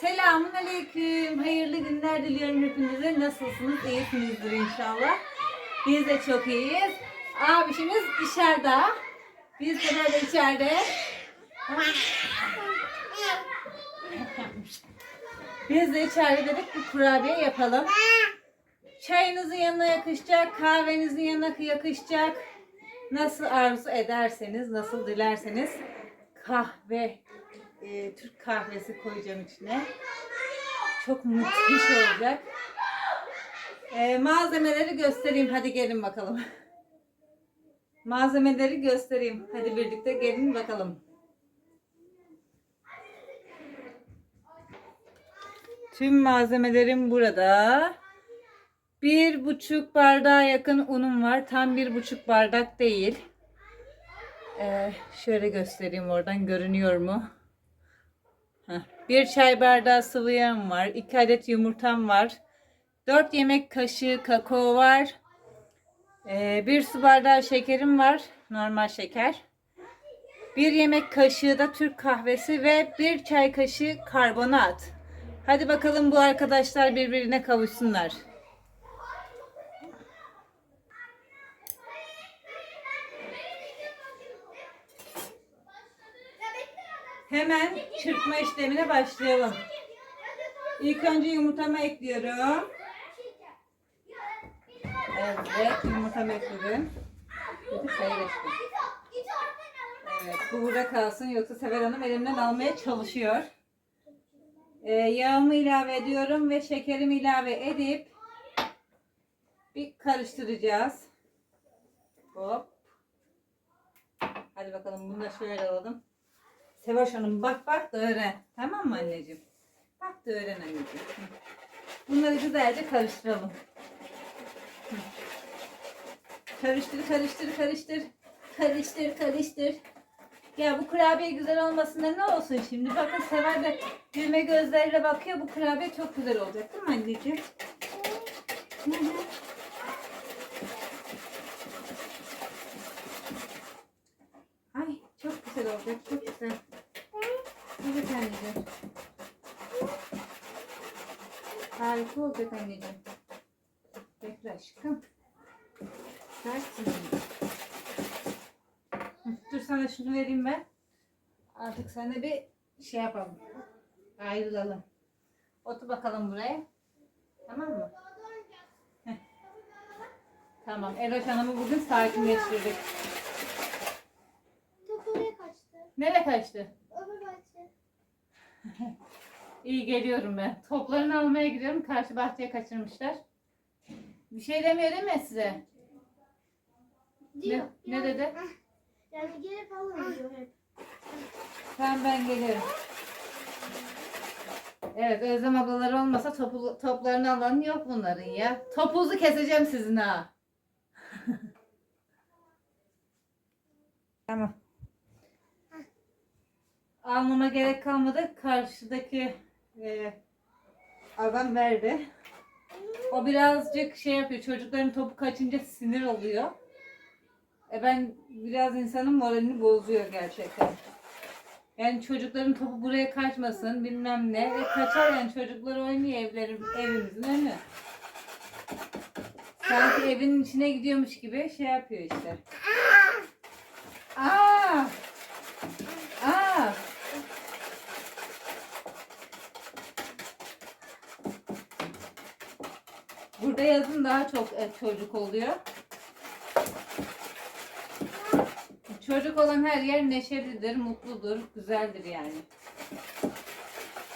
Selamun Aleyküm. Hayırlı günler diliyorum hepinize. Nasılsınız? İyisinizdir inşallah. Biz de çok iyiyiz. Abişimiz dışarıda. Biz de böyle içeride. Biz de içeride dedik bir kurabiye yapalım. Çayınızın yanına yakışacak, kahvenizin yanına yakışacak. Nasıl arzu ederseniz, nasıl dilerseniz kahve, e, Türk kahvesi koyacağım içine. Çok müthiş olacak. E, malzemeleri göstereyim. Hadi gelin bakalım. Malzemeleri göstereyim. Hadi birlikte gelin bakalım. Tüm malzemelerim burada. Bir buçuk bardağa yakın unum var. Tam bir buçuk bardak değil. Ee, şöyle göstereyim oradan görünüyor mu? Heh. Bir çay bardağı sıvı yağım var. 2 adet yumurtam var. 4 yemek kaşığı kakao var. Ee, bir su bardağı şekerim var. Normal şeker. Bir yemek kaşığı da Türk kahvesi ve bir çay kaşığı karbonat. Hadi bakalım bu arkadaşlar birbirine kavuşsunlar. Hemen çırpma işlemine başlayalım. İlk önce yumurtamı ekliyorum. Evet, yumurtamı ekledim. Bir de sayılaştım. Evet, bu burada kalsın yoksa Sever Hanım elimden almaya çalışıyor. Ee, yağımı ilave ediyorum ve şekerimi ilave edip bir karıştıracağız. Hop. Hadi bakalım bunu da şöyle alalım. Sevaş Hanım bak bak da öğren. Tamam mı anneciğim? Bak da öğren anneciğim. Bunları güzelce karıştıralım. Karıştır karıştır karıştır. Karıştır karıştır. Ya bu kurabiye güzel olmasında ne olsun şimdi? Bakın Sever de gülme gözleriyle bakıyor. Bu kurabiye çok güzel olacak değil mi anneciğim? Ay çok güzel olacak. Çok Evet anneciğim. Harika olacak anneciğim. Bekle aşkım. Dersin. Dur sana şunu vereyim ben. Artık sana bir şey yapalım. Ayrılalım. Otur bakalım buraya. Tamam mı? Heh. Tamam. Eroş Hanım'ı bugün sakinleştirdik. Nereye kaçtı? İyi geliyorum ben. Toplarını almaya gidiyorum. Karşı bahçeye kaçırmışlar. Bir şey demiyor değil mi size? Diyor. ne yani- dedi? Ah, Yani gelip alın diyor hep. Tamam ben geliyorum. Evet Özlem ablaları olmasa topu, toplarını alanı yok bunların ya. Topunuzu keseceğim sizin ha. tamam. Almama gerek kalmadı. Karşıdaki e, adam verdi. O birazcık şey yapıyor. Çocukların topu kaçınca sinir oluyor. E ben biraz insanın moralini bozuyor gerçekten. Yani çocukların topu buraya kaçmasın bilmem ne. E kaçar yani çocuklar oynuyor evlerim, evimizin önü. Sanki evin içine gidiyormuş gibi şey yapıyor işte. Aa! Burada yazın daha çok e, çocuk oluyor. Çocuk olan her yer neşelidir, mutludur, güzeldir yani.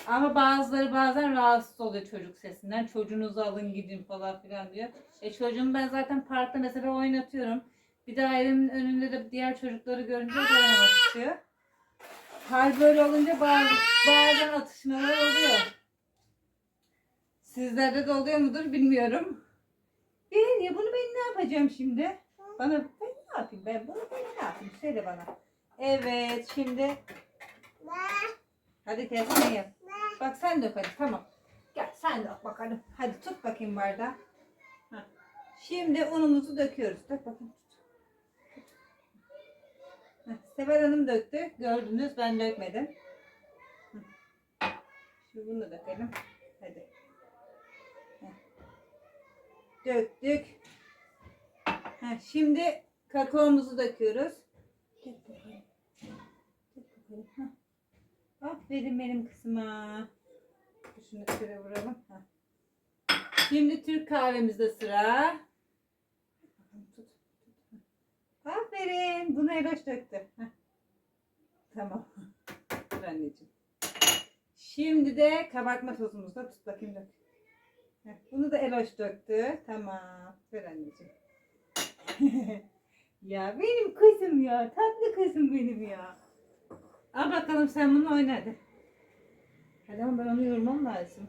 Ama bazıları bazen rahatsız oluyor çocuk sesinden. Çocuğunuzu alın gidin falan filan diyor. E çocuğumu ben zaten parkta mesela oynatıyorum. Bir daha evimin önünde de diğer çocukları görünce de oynamak istiyor. Hal böyle olunca bazı, bazen atışmalar oluyor. Sizlerde de oluyor mudur bilmiyorum. Ee, ya bunu ben ne yapacağım şimdi? Bana ben ne yapayım ben bunu ben ne yapayım söyle bana. Evet şimdi hadi kendin yap. Bak sen dök hadi tamam. Gel sen dök bakalım. Hadi tut bakayım bardağı. Şimdi unumuzu döküyoruz. Dök bakayım. Heh, Sever Hanım döktü. Gördünüz ben dökmedim. Şimdi bunu da dökelim. Hadi. Döktük. Heh, şimdi kakaomuzu döküyoruz. Dök bakalım. Dök bakalım. Aferin benim kızıma. Şunu şöyle vuralım. Heh. Şimdi Türk kahvemizde sıra. Aferin. Bunu Eloş döktü. Heh. Tamam. Dur anneciğim. Şimdi de kabartma tozumuzda tut bakayım dök. Bunu da Eloş döktü. Tamam. Ver anneciğim. ya benim kızım ya. Tatlı kızım benim ya. Al bakalım sen bunu oyna hadi. Hadi ama ben onu yoğurmam lazım.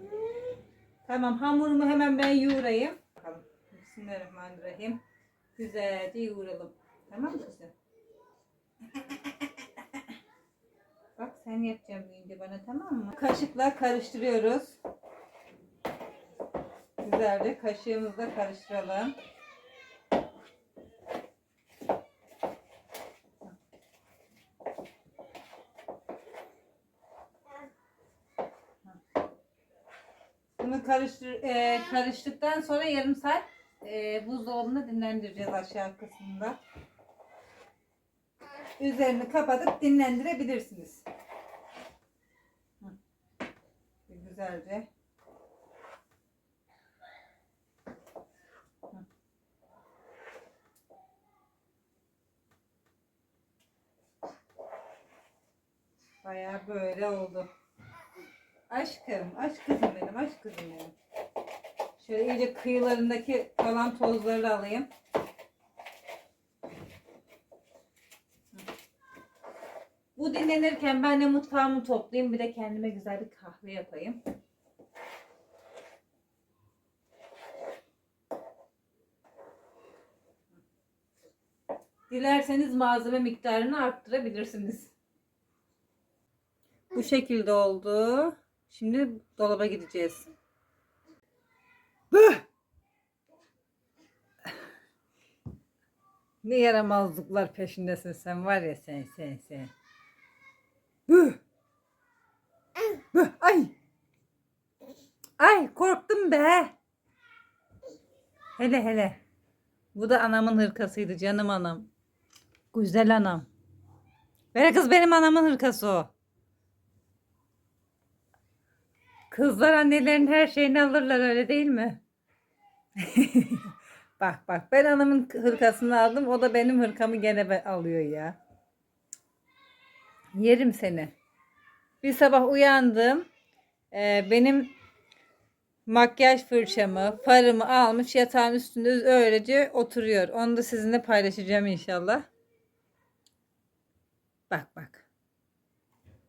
Tamam hamurumu hemen ben yoğurayım. Bakalım. Bismillahirrahmanirrahim. Güzelce yoğuralım. Tamam mı kızım? Bak sen yapacaksın büyüyünce bana tamam mı? Kaşıkla karıştırıyoruz. Güzelce kaşığımızla karıştıralım. Bunu karıştır, e, karıştıktan sonra yarım saat e, buzdolabında dinlendireceğiz aşağı kısmında. Üzerini kapatıp dinlendirebilirsiniz. Güzelce. Bayağı böyle oldu. Aşkım, aşk kızım benim, aşk kızım benim. Şöyle iyice kıyılarındaki kalan tozları alayım. Bu dinlenirken ben de mutfağımı toplayayım. Bir de kendime güzel bir kahve yapayım. Dilerseniz malzeme miktarını arttırabilirsiniz. Bu şekilde oldu. Şimdi dolaba gideceğiz. Bıh! Ne yaramazlıklar peşindesin sen var ya sen sen sen. Bıh! Bıh! Ay! Ay korktum be. Hele hele. Bu da anamın hırkasıydı canım anam. Güzel anam. Ver kız benim anamın hırkası o. Kızlar annelerin her şeyini alırlar öyle değil mi? bak bak ben anamın hırkasını aldım o da benim hırkamı gene alıyor ya. Yerim seni. Bir sabah uyandım. Ee, benim makyaj fırçamı, farımı almış yatağın üstünde öylece oturuyor. Onu da sizinle paylaşacağım inşallah. Bak bak.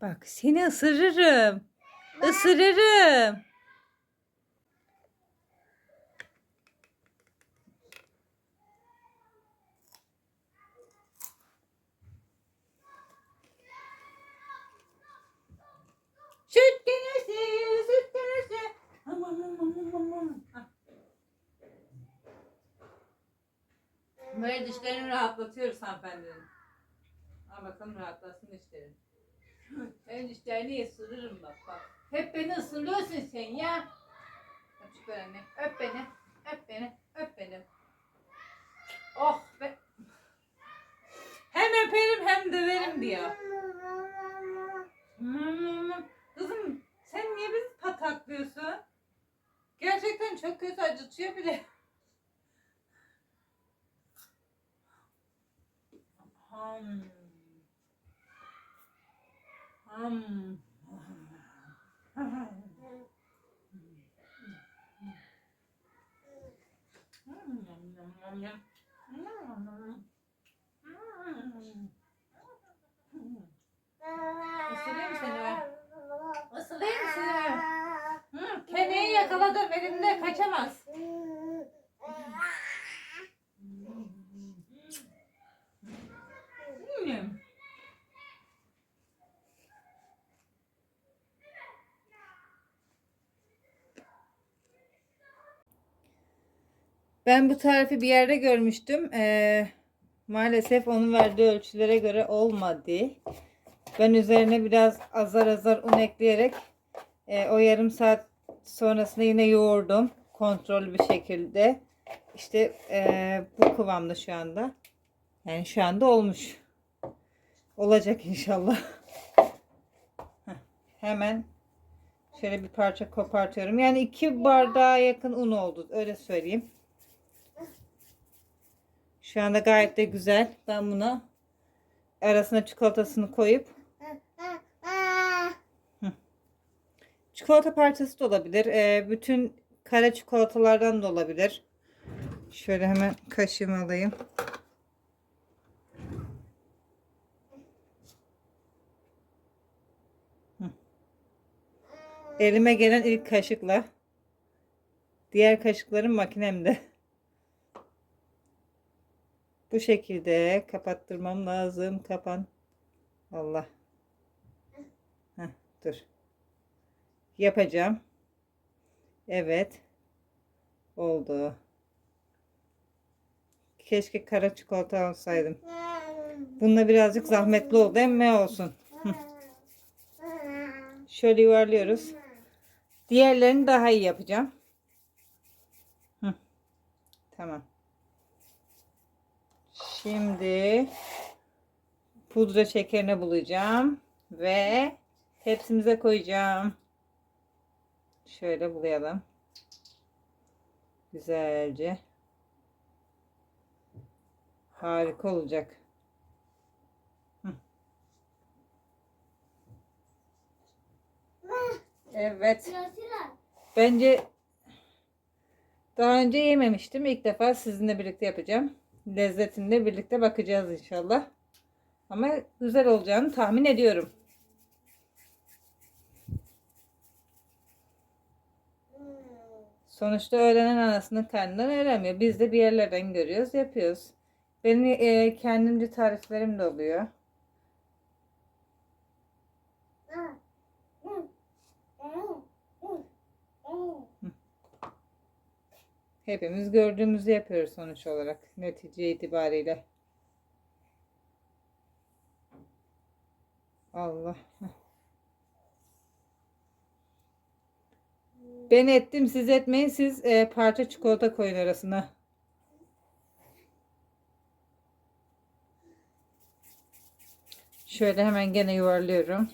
Bak seni ısırırım. Isırırım. Süt gelirse, süt gelirse. Aman aman aman aman. Ah. Böyle dişlerini rahatlatıyoruz hanımefendinin. Al bakalım rahatlasın dişlerin. Ben dişlerini ısırırım bak bak. Hep beni ısırıyorsun sen ya. Öpücük ver anne. Öp beni. Öp beni. Öp beni. Oh be. Hem öperim hem döverim diyor. Kızım sen niye bizi pataklıyorsun? Gerçekten çok kötü acıtıyor bile. Hmm. Hmm. Isırayım seni. Isırayım seni. Hı, keneyi yakaladım elimde kaçamaz. Hmm. Ben bu tarifi bir yerde görmüştüm. Ee, maalesef onun verdiği ölçülere göre olmadı. Ben üzerine biraz azar azar un ekleyerek E, o yarım saat sonrasında yine yoğurdum. Kontrollü bir şekilde. İşte e, bu kıvamda şu anda. Yani şu anda olmuş. Olacak inşallah. Hemen şöyle bir parça kopartıyorum. Yani iki bardağa yakın un oldu. Öyle söyleyeyim. Şu anda gayet de güzel. Ben buna arasına çikolatasını koyup çikolata parçası da olabilir. Ee, bütün kare çikolatalardan da olabilir. Şöyle hemen kaşığımı alayım. Elime gelen ilk kaşıkla. Diğer kaşıklarım makinemde. Bu şekilde kapattırmam lazım. Kapan. Allah. Dur. Yapacağım. Evet. Oldu. Keşke kara çikolata alsaydım. Bununla birazcık zahmetli oldu ama olsun. Şöyle yuvarlıyoruz. Diğerlerini daha iyi yapacağım. Tamam. Şimdi pudra şekerini bulacağım ve tepsimize koyacağım. Şöyle bulayalım. Güzelce. Harika olacak. Evet. Bence daha önce yememiştim. İlk defa sizinle birlikte yapacağım. Lezzetine birlikte bakacağız inşallah. Ama güzel olacağını tahmin ediyorum. Sonuçta öğrenen anasının karnından öğrenmiyor. Biz de bir yerlerden görüyoruz, yapıyoruz. Benim e, kendimce tariflerim de oluyor. Hepimiz gördüğümüzü yapıyoruz sonuç olarak netice itibariyle. Allah. Ben ettim siz etmeyin siz e, parça çikolata koyun arasına. Şöyle hemen gene yuvarlıyorum.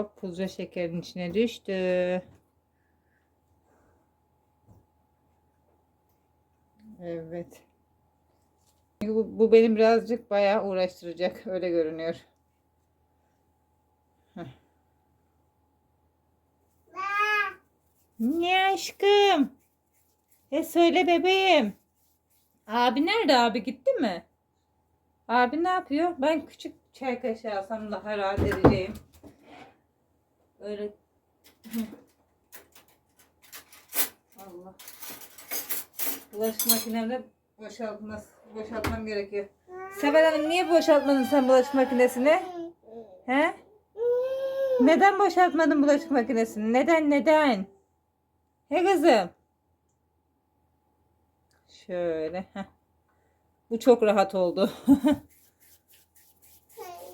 Hop pudra şekerin içine düştü. Evet. Bu, bu benim birazcık bayağı uğraştıracak. Öyle görünüyor. Heh. Ne aşkım? E söyle bebeğim. Abi nerede abi gitti mi? Abi ne yapıyor? Ben küçük çay kaşığı alsam daha rahat edeceğim. Hı. Allah. Bulaşık makinemde boşaltmaz, boşaltmam gerekiyor. Sever Hanım niye boşaltmadın sen bulaşık makinesini? He? Neden boşaltmadın bulaşık makinesini? Neden neden? He kızım? Şöyle. Heh. Bu çok rahat oldu.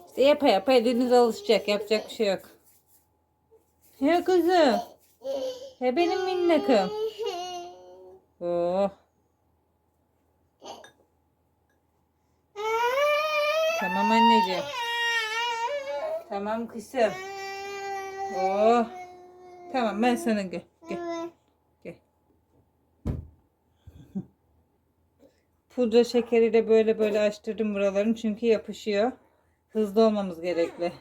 işte yapa yapa eliniz alışacak. Yapacak bir şey yok. He kızım. He benim minnakım. Oh. Tamam anneciğim. Tamam kızım. Oh. Tamam ben sana gel. Gel. Gel. Pudra şekeriyle böyle böyle açtırdım buralarını çünkü yapışıyor. Hızlı olmamız gerekli.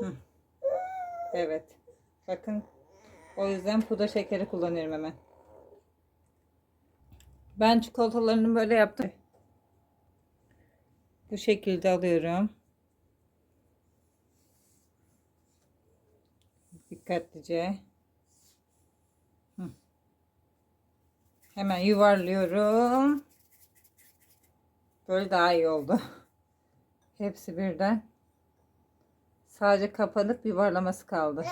Hı. Evet. Bakın. O yüzden pudra şekeri kullanıyorum hemen. Ben çikolatalarını böyle yaptım. Bu şekilde alıyorum. Dikkatlice. Hemen yuvarlıyorum. Böyle daha iyi oldu. Hepsi birden. Sadece kapanıp yuvarlaması kaldı.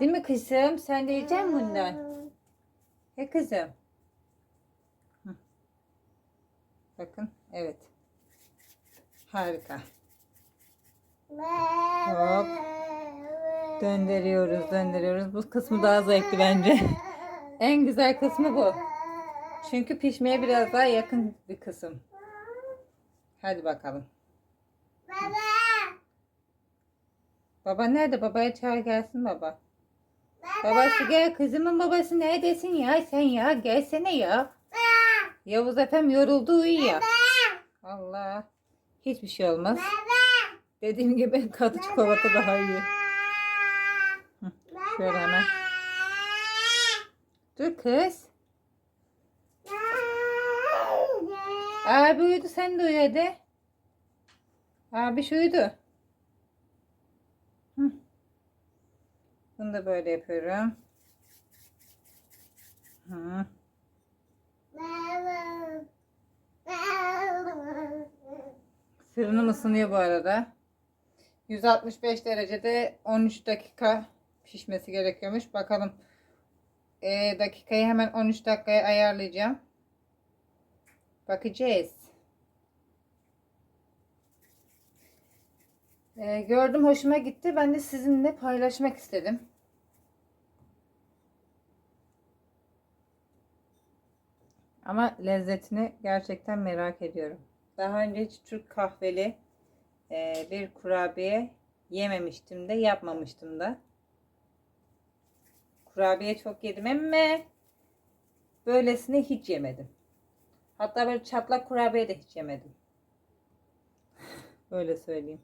Değil mi kızım? Sen de yiyecek misin bundan? He kızım. Bakın. Evet. Harika. Hop. Döndürüyoruz, döndürüyoruz. Bu kısmı daha zevkli bence. En güzel kısmı bu. Çünkü pişmeye biraz daha yakın bir kısım. Hadi bakalım. Baba. Baba nerede? Babaya çağır gelsin baba. Babası gel kızımın babası neredesin ya sen ya gelsene ya. Yavuz Efem yoruldu uyuyor. Allah. Hiçbir şey olmaz. Dediğim gibi katı çikolata daha iyi. Hı, Şöyle hemen. Dur kız. Abi uyudu sen de uyu hadi. Abi şu uyudu. Bunu da böyle yapıyorum. Hı. Fırınım ısınıyor bu arada. 165 derecede 13 dakika pişmesi gerekiyormuş. Bakalım. Ee, dakikayı hemen 13 dakikaya ayarlayacağım. Bakacağız. Ee, gördüm hoşuma gitti. Ben de sizinle paylaşmak istedim. Ama lezzetini gerçekten merak ediyorum. Daha önce hiç Türk kahveli e, bir kurabiye yememiştim de yapmamıştım da. Kurabiye çok yedim ama böylesini hiç yemedim. Hatta böyle çatlak kurabiye de hiç yemedim. Öyle söyleyeyim.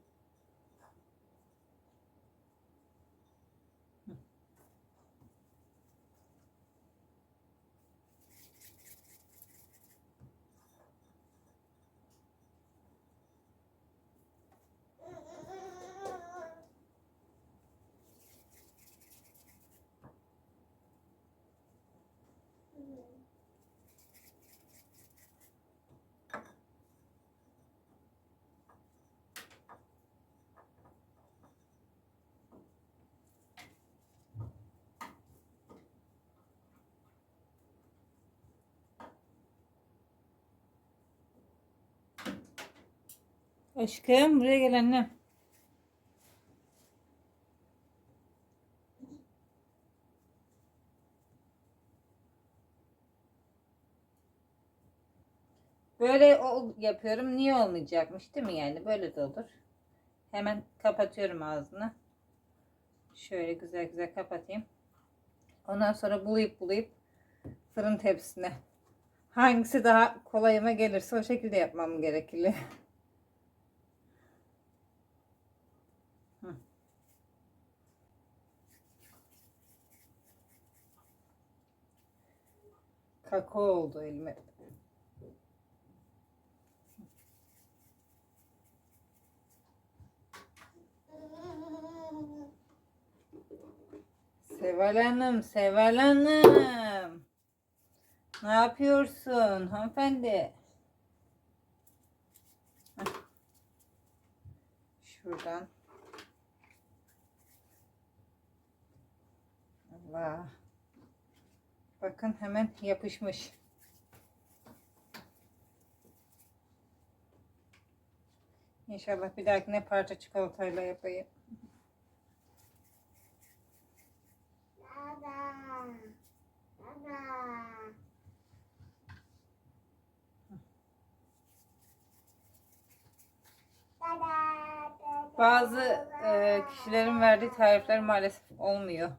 Aşkım buraya gel annem. Böyle ol- yapıyorum. Niye olmayacakmış değil mi yani? Böyle de olur. Hemen kapatıyorum ağzını. Şöyle güzel güzel kapatayım. Ondan sonra bulayıp bulayıp fırın tepsisine. Hangisi daha kolayıma gelirse o şekilde yapmam gerekli. Kakao oldu elime. Seval Hanım, Seval Hanım. Ne yapıyorsun hanımefendi? Şuradan. Allah. Bakın hemen yapışmış. İnşallah bir dahakine parça çikolatayla yapayım. Bazı e, kişilerin verdiği tarifler maalesef olmuyor.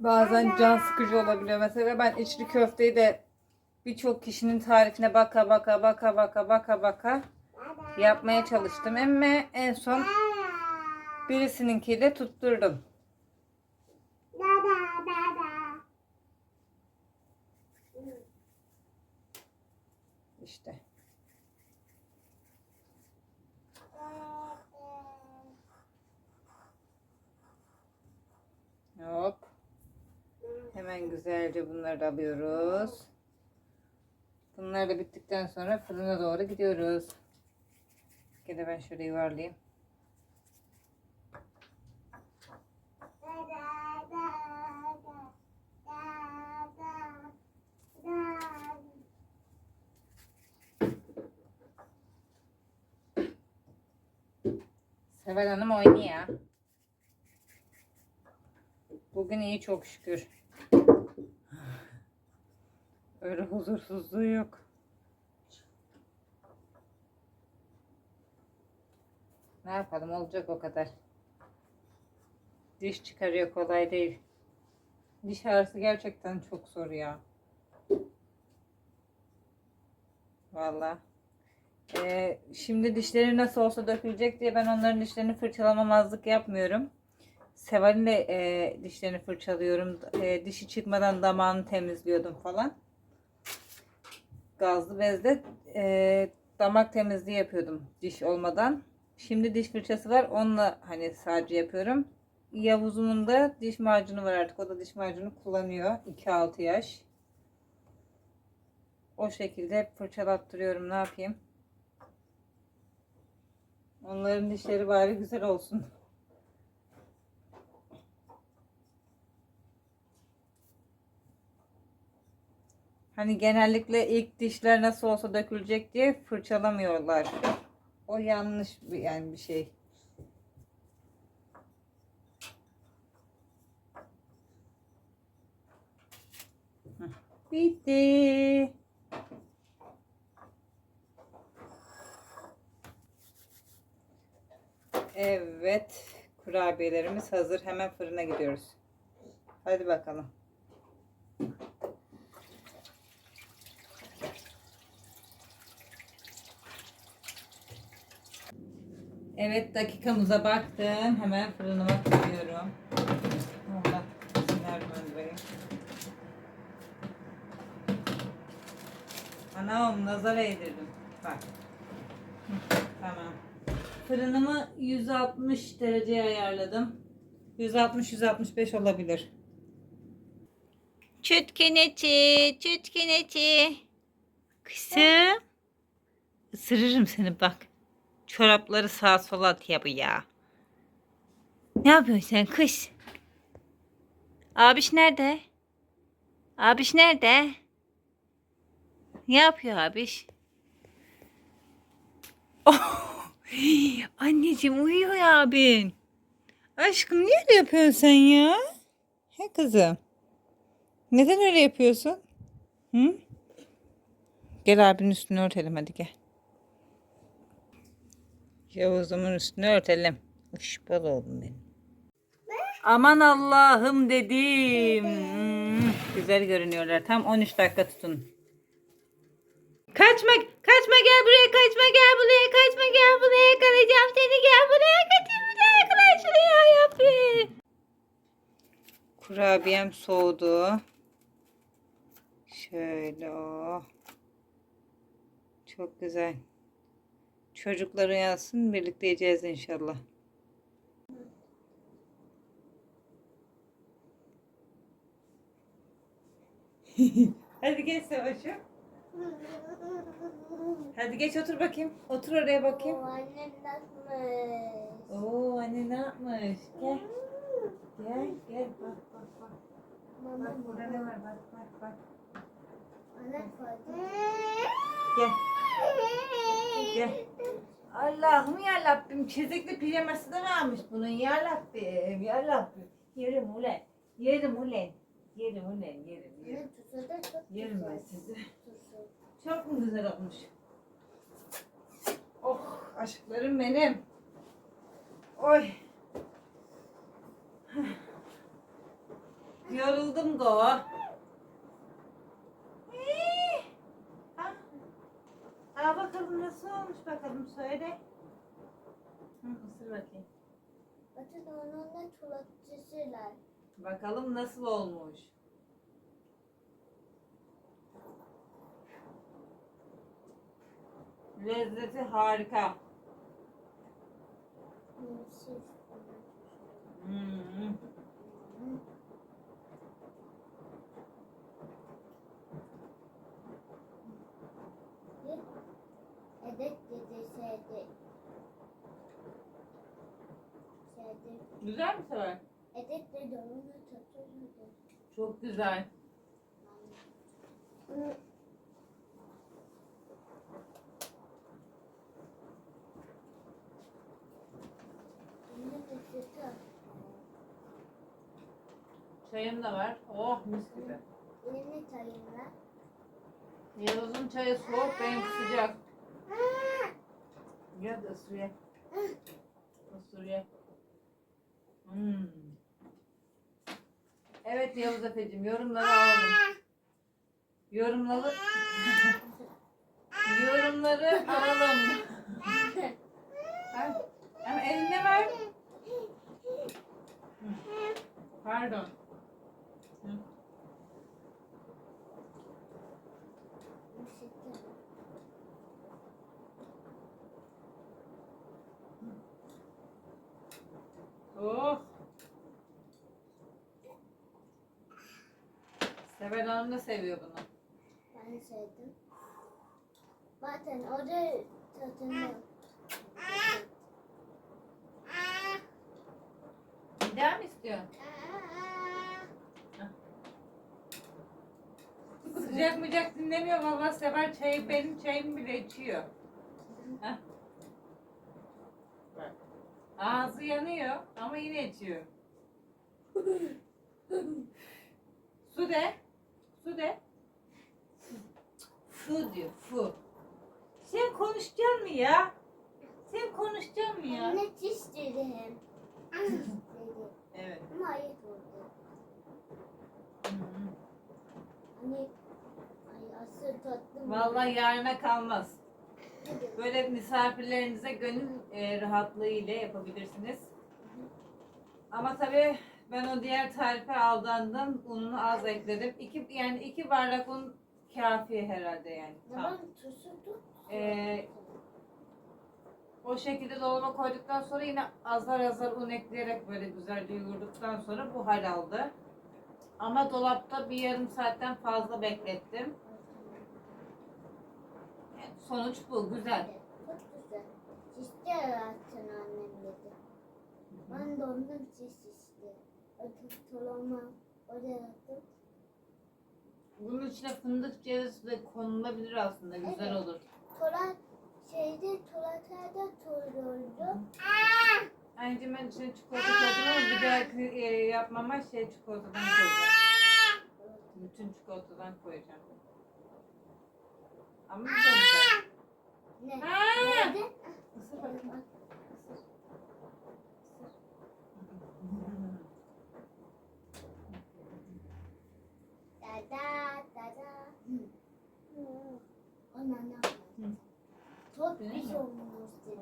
Bazen can sıkıcı olabiliyor. Mesela ben içli köfteyi de birçok kişinin tarifine baka baka baka baka baka baka yapmaya çalıştım. Ama en son birisininkiyle tutturdum. İşte. Hop. Hemen güzelce bunları da alıyoruz. Bunlar da bittikten sonra fırına doğru gidiyoruz. Gene ben şöyle yuvarlayayım. Seval Hanım oynuyor. Bugün iyi çok şükür. Öyle huzursuzluğu yok. Ne yapalım olacak o kadar. Diş çıkarıyor kolay değil. Diş ağrısı gerçekten çok zor ya. Vallahi. Ee, şimdi dişleri nasıl olsa dökülecek diye ben onların dişlerini fırçalamamazlık yapmıyorum. Seval'in de e, dişlerini fırçalıyorum. E, dişi çıkmadan damağını temizliyordum falan. Gazlı bezle e, damak temizliği yapıyordum diş olmadan. Şimdi diş fırçası var. Onunla hani sadece yapıyorum. Yavuz'umun da diş macunu var artık. O da diş macunu kullanıyor. 2-6 yaş. O şekilde fırçalattırıyorum. Ne yapayım? Onların dişleri bari güzel olsun. Hani genellikle ilk dişler nasıl olsa dökülecek diye fırçalamıyorlar. O yanlış bir yani bir şey. Bitti. Evet. Kurabiyelerimiz hazır. Hemen fırına gidiyoruz. Hadi bakalım. Evet dakikamıza baktım. Hemen fırınıma koyuyorum. Allah. Bismillahirrahmanirrahim. Anam nazar eğdirdim. Bak. Tamam. Fırınımı 160 dereceye ayarladım. 160-165 olabilir. Çütkeneci, çütkeneci. Kızım. Isırırım seni bak. Çorapları sağa sola atıyor bu ya. Ne yapıyorsun sen kız? Abiş nerede? Abiş nerede? Ne yapıyor abiş? Oh, anneciğim uyuyor ya abin. Aşkım niye öyle yapıyorsun sen ya? He kızım. Neden öyle yapıyorsun? Hı? Gel abinin üstünü örtelim hadi gel. Yavuz'umun üstünü örtelim. Işbal oğlum benim. Aman Allah'ım dedim. Hmm, güzel görünüyorlar. Tam 13 dakika tutun. Kaçma, kaçma gel buraya, kaçma gel buraya, kaçma gel buraya, yakalayacağım seni gel buraya, kaçayım bir daha yakala şuraya yapayım. Kurabiyem soğudu. Şöyle o. Çok güzel. Çocuklar uyansın birlikte yiyeceğiz inşallah. Hadi geç Savaş'ım. Hadi geç otur bakayım. Otur oraya bakayım. O annem nasıl? Oo anne ne yapmış? Gel. Gel gel bak bak bak. Mama Bak burada ne var bak bak bak. Anne koydu. Gel. Gel. Allah'ım ya Rabbim çizikli pijaması da varmış bunun ya Rabbim ya Rabbim. Yerim ulen. Yerim ulen. Yerim ulen yerim yerim. Da Yerim ben sizi. Çok mu güzel olmuş? Oh aşklarım benim. Oy. Yoruldum go. Ee, Ha bakalım nasıl olmuş bakalım söyle. Hı, ısır bakayım. Bakın onun da çikolatçısılar. Bakalım nasıl olmuş. Lezzeti harika. Hmm. Evet dedi şeydi. Şeydi. Güzel mi Seval? Evet dedi onu tutuyordu. Çok güzel. Çayım da var. Oh mis gibi. Yeni çayımla. Yavuz'un çayı soğuk, benimki sıcak. Ya da ısır ye. Isır ye. Hmm. Evet Yavuz Efe'cim yorumları alalım. Yorumları yorumları alalım. Ama elinde ver. Pardon. Hı. Sütü. Oh. Sever Hanım da seviyor bunu. Ben sevdim. Zaten o da tadını. Daha mı istiyorsun? Sıcak mıcak dinlemiyor valla Sever çayı benim çayımı bile içiyor. Heh. Bak. Ağzı yanıyor ama yine içiyor. Su de. Su de. Fu diyor fu. Sen konuşacaksın mı ya? Sen konuşacaksın mı ya? Anne çiş dedi hem. Çiş dedi. Evet. Ama ayıp oldu. Hani ay asıl tatlı mı? Vallahi yarına kalmaz. Böyle misafirlerinize gönül e, rahatlığı ile yapabilirsiniz. Ama tabii ben o diğer tarife aldandım. Ununu az ekledim. İki, yani iki bardak un kafi herhalde yani. Tam. Zaman tuzu tut. Ee, O şekilde dolaba koyduktan sonra yine azar azar un ekleyerek böyle güzelce yoğurduktan sonra bu hal aldı. Ama dolapta bir yarım saatten fazla beklettim. Yani sonuç bu. Güzel. Çok güzel. Zaten annem dedi. Ben de ondan şiş Ötü tolama oraya attım. Bunun içine fındık cevizi de konulabilir aslında. Güzel Evet. olur. Tola şeyde tolatada toluydu. Anneciğim ben içine çikolata koydum ama bir dahaki e, yapmama şey çikolatadan koyacağım. Bütün çikolatadan koyacağım. Ama güzel güzel. Ne? Nerede? Isır bakayım. Bak. Isır. Dada dada. Ona ne yapalım? Çok bir şey olmuş dedi.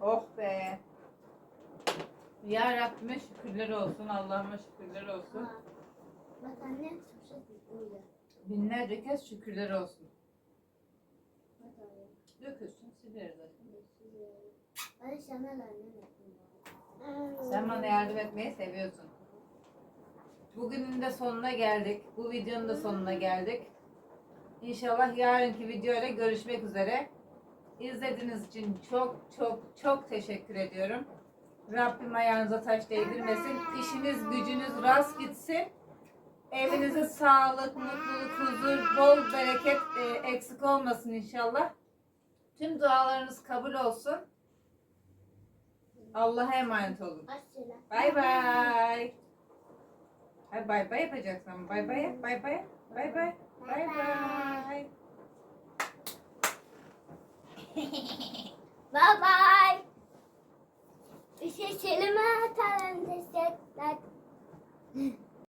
Oh be. Ya Rabbime şükürler olsun, Allah'ıma şükürler olsun. Bak böyle. Binlerce kez şükürler olsun. Dökülsün, sileriz. Sen bana yardım etmeyi seviyorsun. Bugünün de sonuna geldik. Bu videonun da sonuna geldik. İnşallah yarınki videoyla görüşmek üzere. İzlediğiniz için çok çok çok teşekkür ediyorum. Rabbim ayağınıza taş değdirmesin. İşiniz gücünüz rast gitsin. Evinize sağlık, mutluluk, huzur, bol bereket e, eksik olmasın inşallah. Tüm dualarınız kabul olsun. Allah'a emanet olun. Bay bay. Hay bay bay yapacaksın. Bay bay. yap, Bay bay. Bay bay. Bay bay. Bye bye. Bir şey söyleme atarım teşekkürler.